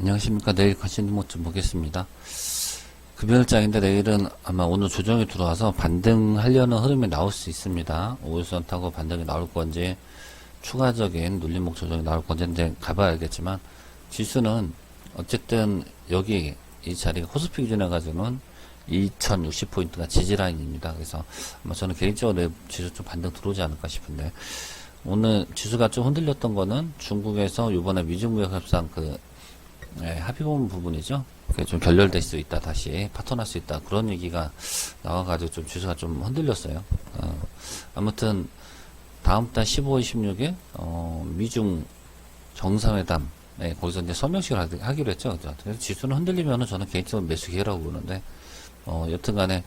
안녕하십니까. 내일 관심 모좀 보겠습니다. 급여일장인데 내일은 아마 오늘 조정이 들어와서 반등하려는 흐름이 나올 수 있습니다. 5일선 타고 반등이 나올 건지 추가적인 눌림목 조정이 나올 건지 근데 가봐야겠지만 지수는 어쨌든 여기 이 자리가 코스피 기준에 가지고는 2060포인트가 지지라인입니다. 그래서 아마 저는 개인적으로 지수 좀 반등 들어오지 않을까 싶은데 오늘 지수가 좀 흔들렸던 거는 중국에서 이번에 미중무역 협상 그 네, 합의본 부분이죠. 그게 좀 결렬될 수 있다, 다시 파토날 수 있다 그런 얘기가 나와가지고 좀 지수가 좀 흔들렸어요. 어, 아무튼 다음 달 15, 16일 어, 미중 정상회담 네, 거기서 이제 서명식을 하기- 하기 로 했죠. 그죠? 그래서 지수는 흔들리면은 저는 개인적으로 매수 기회라고 보는데 어, 여튼간에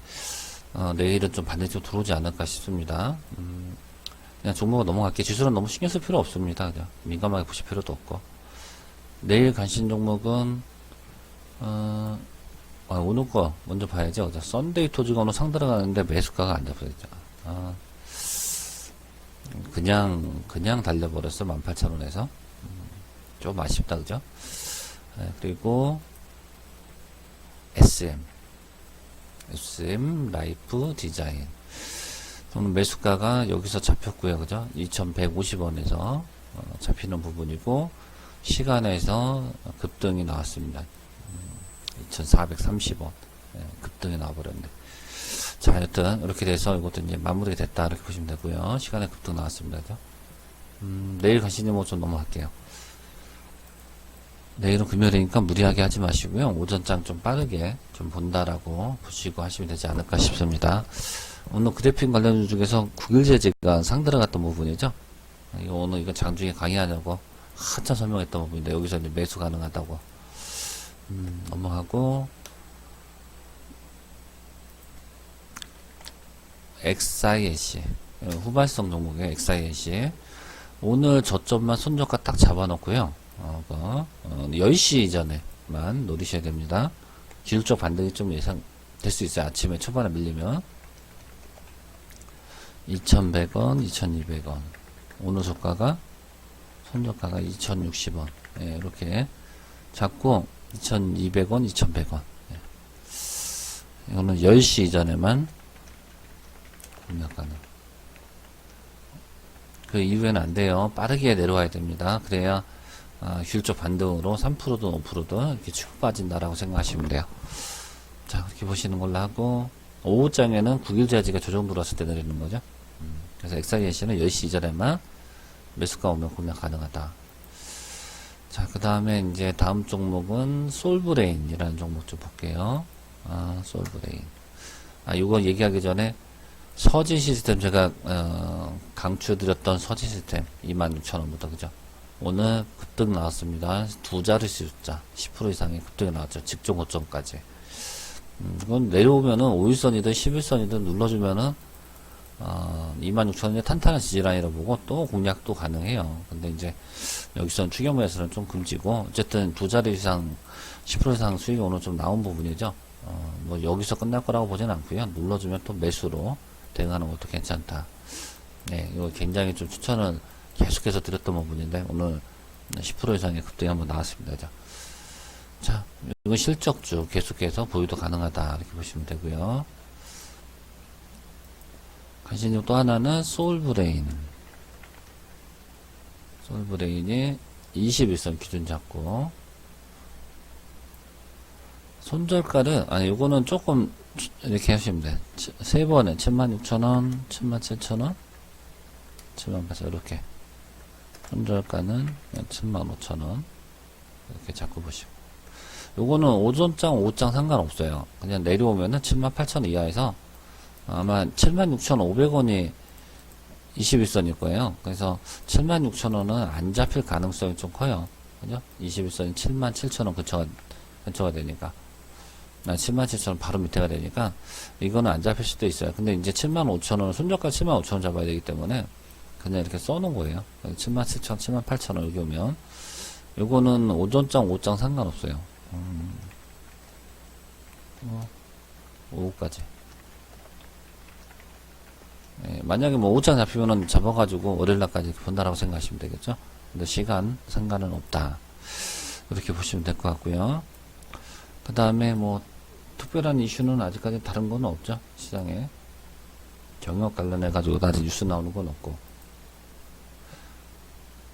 어, 내일은 좀좀 들어오지 않을까 싶습니다. 음, 그냥 종목을 넘어갈게요. 지수는 너무 신경 쓸 필요 없습니다. 그죠? 민감하게 보실 필요도 없고. 내일 관심 종목은, 어, 아, 오늘 거 먼저 봐야죠. 그죠? 썬데이 토지가 오늘 상 들어가는데 매수가가 안 잡혀있죠. 아, 그냥, 그냥 달려버렸어. 18,000원에서. 좀 아쉽다. 그죠? 네, 그리고, SM. SM 라이프 디자인. 오늘 매수가가 여기서 잡혔고요. 그죠? 2150원에서 어, 잡히는 부분이고 시간에서 급등이 나왔습니다. 음, 2430원 예, 급등이 나와버렸네. 자, 여튼 이렇게 돼서 이것도 이제 마무리가 됐다 이렇게 보시면 되고요. 시간에 급등 나왔습니다. 음, 내일 가시는 뭐좀 넘어갈게요. 내일은 금요일이니까 무리하게 하지 마시고요. 오전장 좀 빠르게 좀 본다라고 보시고 하시면 되지 않을까 싶습니다. 오늘 그래픽 관련 중에서 국일제재가 상 들어갔던 부분이죠. 이거 오늘 이거 장중에 강의하냐고 한참 설명했던 부분인데 여기서 이제 매수 가능하다고 음, 넘어가고 XIS 후발성 종목의 XIS 오늘 저점만 손절가 딱 잡아놓고요. 어, 그, 어, 10시 이전에만 노리셔야 됩니다. 기술적 반등이 좀 예상될 수 있어요. 아침에 초반에 밀리면 2,100원, 2,200원. 오늘 저가가 손저가가 2,060원. 예, 이렇게 잡고 2,200원, 2,100원. 예. 이거는 10시 이전에만 공략가는. 그 이후에는 안 돼요. 빠르게 내려와야 됩니다. 그래야 아, 휴일적 반등으로 3%든 5%든 이렇게 치고 빠진다라고 생각하시면 돼요. 자, 그렇게 보시는 걸로 하고 오후장에는 9일 자지가 조정 들어왔을 때 내리는 거죠. 음, 그래서 XIS는 10시 이전에만 매수가 오면 구매 가능하다. 자, 그 다음에 이제 다음 종목은 솔브레인이라는 종목 좀 볼게요. 아, 솔브레인. 아, 이거 얘기하기 전에 서지 시스템 제가 어, 강추드렸던 서지 시스템 26,000원부터 그죠? 오늘 급등 나왔습니다. 두 자리 숫자 10% 이상의 급등이 나왔죠. 직전 고점까지. 음, 이건 내려오면은 5일선이든 11선이든 눌러주면은 어, 26,000원의 탄탄한 지지라인이라 보고 또 공략도 가능해요. 근데 이제 여기서는 추경매에서는 좀 금지고 어쨌든 두 자리 이상 10% 이상 수익이 오늘 좀 나온 부분이죠. 어, 뭐 여기서 끝날 거라고 보진 않고요. 눌러주면 또 매수로 대응하는 것도 괜찮다. 네, 이거 굉장히 좀 추천을 계속해서 드렸던 부분인데 오늘 10% 이상의 급등이 한번 나왔습니다. 그죠? 자, 이건 실적주 계속해서 보유도 가능하다 이렇게 보시면 되고요. 관심용 또 하나는 소울브레인. 소울브레인이 21선 기준 잡고 손절가를 아니 요거는 조금 이렇게 하시면 돼. 치- 세 번에 76,000원, 77,000원, 78,000원 이렇게 손절가는 75,000원 이렇게 잡고 보시고 요거는 오전장, 오후장 상관없어요. 그냥 내려오면은 78,000원 이하에서 아마 76,500원이 21선일 거예요. 그래서 76,000원은 안 잡힐 가능성이 좀 커요. 그죠? 21선이 77,000원 근처가, 근처가 되니까. 나 77,000원 바로 밑에가 되니까, 이거는 안 잡힐 수도 있어요. 근데 이제 75,000원, 손절가 75,000원 잡아야 되기 때문에, 그냥 이렇게 써놓은 거예요. 77,000원, 78,000원 여기 오면, 요거는 오전장, 오후장 상관없어요. 음, 어, 오후까지. 예, 만약에 뭐 5장 잡히면은 잡아가지고 월요일날까지 본다라고 생각하시면 되겠죠. 근데 시간 상관은 없다. 그렇게 보시면 될 것 같고요. 그 다음에 뭐 특별한 이슈는 아직까지 다른 건 없죠 시장에 경영 관련해 가지고 아직 뉴스 나오는 건 없고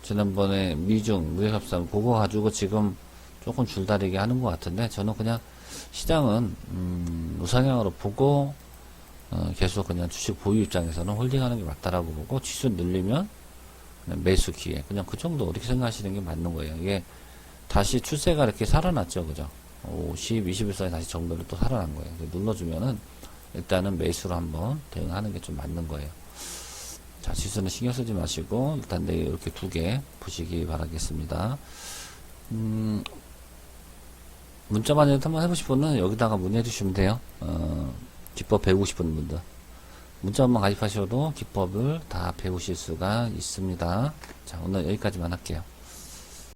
지난번에 미중 무역 협상 그거 가지고 지금 조금 줄다리기 하는 것 같은데 저는 그냥 시장은 음, 우상향으로 보고 어, 계속 그냥 주식 보유 입장에서는 홀딩하는 게 맞다라고 보고 지수 늘리면 매수 기회 그냥 그 정도 이렇게 생각하시는 게 맞는 거예요. 이게 다시 추세가 이렇게 살아났죠, 그죠? 50, 21선에 다시 정도로 또 살아난 거예요. 눌러주면은 일단은 매수로 한번 대응하는 게 좀 맞는 거예요. 자, 지수는 신경 쓰지 마시고 일단 내일 이렇게 두 개 보시기 바라겠습니다. 음, 문자만 한번 해보실 분은 여기다가 문의해 주시면 돼요. 어, 기법 배우고 싶은 분들. 문자만 가입하셔도 기법을 다 배우실 수가 있습니다. 자, 오늘 여기까지만 할게요.